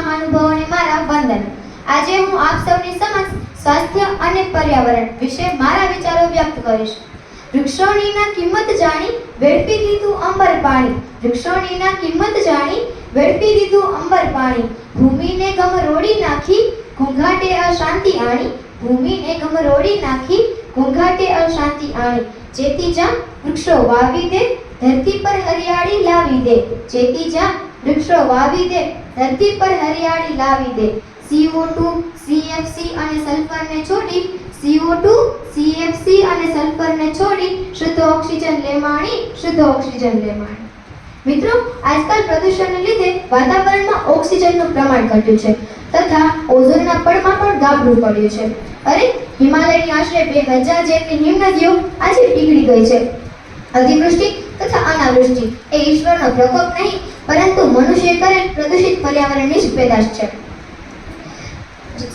મહાનુભાવોને મારા વંદન. આજે હું આપ સૌની સમક્ષ સ્વાસ્થ્ય અને પર્યાવરણ વિશે મારા વિચારો વ્યક્ત કરીશ. વૃક્ષોનીના કિંમત જાણી વેડફી દીધું અંબર પાણી. વૃક્ષોનીના કિંમત જાણી વેડફી દીધું અંબર પાણી. ભૂમિને ગમરોડી નાખી ઘોંઘાટે અશાંતિ આણી. ભૂમિને ગમ રોડી નાખી ઘોંઘાટે અશાંતિ આણી. જેથી જા વૃક્ષો વાવી દે, ધરતી પર હરિયાળી લાવી દે. જેથી જા વૃક્ષો વાવી દે, ધરતી પર હરિયાળી લાવી દે. CO2 CFC અને સલ્ફરને છોડી CO2 CFC અને સલ્ફરને છોડી, શુદ્ધ ઓક્સિજન લેમાણી શુદ્ધ ઓક્સિજન લેમાણી મિત્રો, આજકાલ પ્રદૂષણને લીધે વાતાવરણમાં ઓક્સિજનનું પ્રમાણ ઘટ્યું છે તથા ઓઝોનના પડમાં પણ ગાબડું પડ્યું છે. અરે, હિમાલયની આશરે બે હજાર જેટલી હિમનદીઓ આજે પીગળી ગઈ છે. અતિવૃષ્ટિ તથા અનાવૃષ્ટિ એ ઈશ્વરનો પ્રકોપ નહીં પરંતુ મનુષ્ય કરે પ્રદૂષિત પર્યાવરણની જ પેદાશ છે.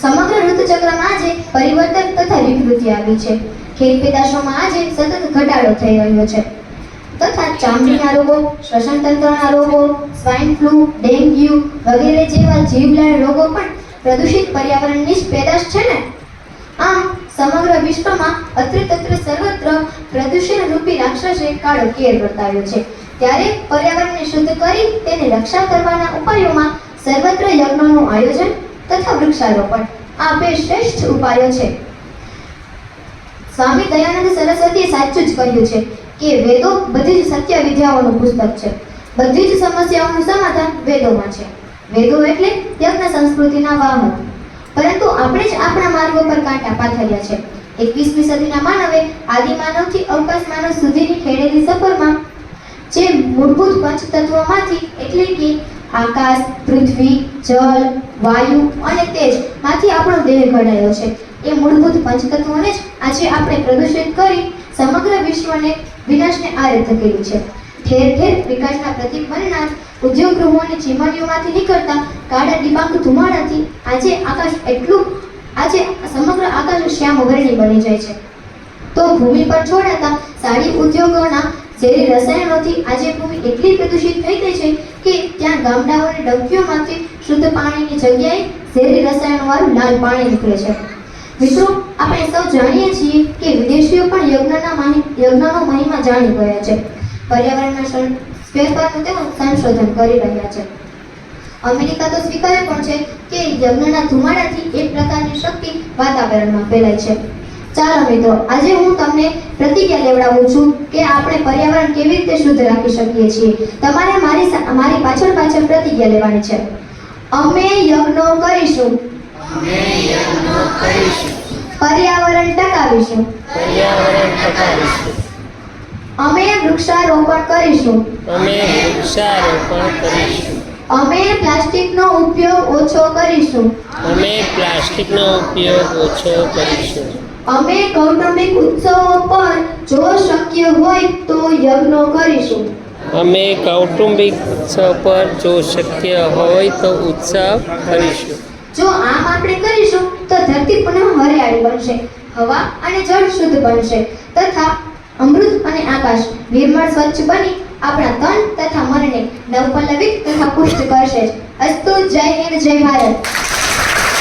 સમગ્ર ઋતુચક્રમાં આજે પરિવર્તન તથા વિકૃતિ આવી છે. ખેત પેદાશોમાં આજે સતત ઘટાડો થઈ રહ્યો છે. તથા ચામડીના રોગો, શ્વસન તંત્રના રોગો સ્વાઇન ફ્લૂ, ડેન્ગ્યુ વગેરે જેવા જીવલેણ રોગો પણ પ્રદૂષિત પર્યાવરણની જ પેદાશ છે ને? આમ, સમગ્ર વિશ્વમાં અત્ર તત્ર સર્વત્ર પ્રદૂષણ રૂપી રાક્ષસે કાળો કેર વર્તાવ્યો છે. ત્યારે પર્યાવરણને શુદ્ધ કરી તેની રક્ષા કરવાના ઉપાયોમાં સર્વત્ર યજ્ઞોનું આયોજન તથા વૃક્ષારોપણ. આ બે શ્રેષ્ઠ ઉપાયો છે. સ્વામી દયાનંદ સરસ્વતીએ સાચું જ કહ્યું છે કે વેદો બધી જ સત્ય વિદ્યાઓનું પુસ્તક છે. બધી જ સમસ્યાઓનું સમાધાન વેદોમાં છે. વેદો એટલે યજ્ઞ સંસ્કૃતિના વાહન. પરંતુ આપણે જ આપણા માર્ગો પર કાંટા પાથર્યા છે. એકવીસમી સદીના માનવે આદિમાનવથી અવકાશ માનવ સુધીની ખેડેલી સફરમાં મૂળભૂત પંચતત્વોમાંથી એટલે કે આકાશ, પૃથ્વી, જળ, વાયુ અને તેજમાંથી આપણો દેહ ઘડાયો છે. એ મૂળભૂત પંચતત્વોને જ આજે આપણે પ્રદૂષિત કરી સમગ્ર વિશ્વને વિનાશને આરે ધકેલું છે. ઠેર ઠેર વિકાસના પ્રતિક બનનાર ઉદ્યોગ ગૃહોની ચીમનીઓમાંથી નીકળતા કાળા ડિબાંગ ધુમાડાથી આજે આકાશ એટલું, આજે સમગ્ર આકાશ શ્યામ વર્ણી બની જાય છે. તો ભૂમિ પર છોડાતા સાડી ઉદ્યોગોના ઝેરી રસાયણોથી આજે ભૂમિ એટલી પ્રદૂષિત થઈ ગઈ છે કે ત્યાં ગામડાઓની ડંકીઓમાંથી શુદ્ધ પાણીની જગ્યાએ ઝેરી રસાયણોવાળું લાલ પાણી નીકળે છે. મિત્રો, આપણે સૌ જાણીએ છીએ કે વિદેશીઓ પણ યજ્ઞના યજ્ઞનો મહિમા જાણી ગયા છે. પર્યાવરણના ફેરફારનું તેઓ સંશોધન કરી રહ્યા છે. અમેરિકા તો સ્વીકારે પણ છે કે યજ્ઞના ધુમાડાથી એક પ્રકારની શક્તિ વાતાવરણમાં ફેલાય છે. ચાલો મિત્રો આજે હું તમને પ્રતિજ્ઞા લેવડાવું છું કે આપણે પર્યાવરણ કેવી રીતે શુદ્ધ રાખી શકીએ છીએ. તમારે મારી મારી પાછળ પાછળ પ્રતિજ્ઞા લેવાની છે. અમે યજ્ઞો કરીશું. પર્યાવરણ ટકાવીશું. પર્યાવરણ ટકાવીશું. અમે વૃક્ષારોપણ કરીશું. અમે વૃક્ષારોપણ કરીશું. અમે પ્લાસ્ટિકનો ઉપયોગ ઓછો કરીશું. અમે પ્લાસ્ટિકનો ઉપયોગ ઓછો કરીશું. અમે કૌટુંબિક ઉત્સવો પર જો શક્ય હોય તો યજ્ઞો કરીશું. અમે કૌટુંબિક ઉત્સવ પર જો શક્ય હોય તો ઉત્સવ કરીશું. જો આમ આપણે કરીશું તો ધરતી પુનઃ હરિયાળી બનશે હવા અને જળ શુદ્ધ બનશે તથા અમૃત અને આકાશ નિર્મળ સ્વચ્છ બની આપણા તન તથા મનને નવપલ્લવિત તથા પુષ્ટ કરશે અસ્તુ જય હિન્દ, જય ભારત.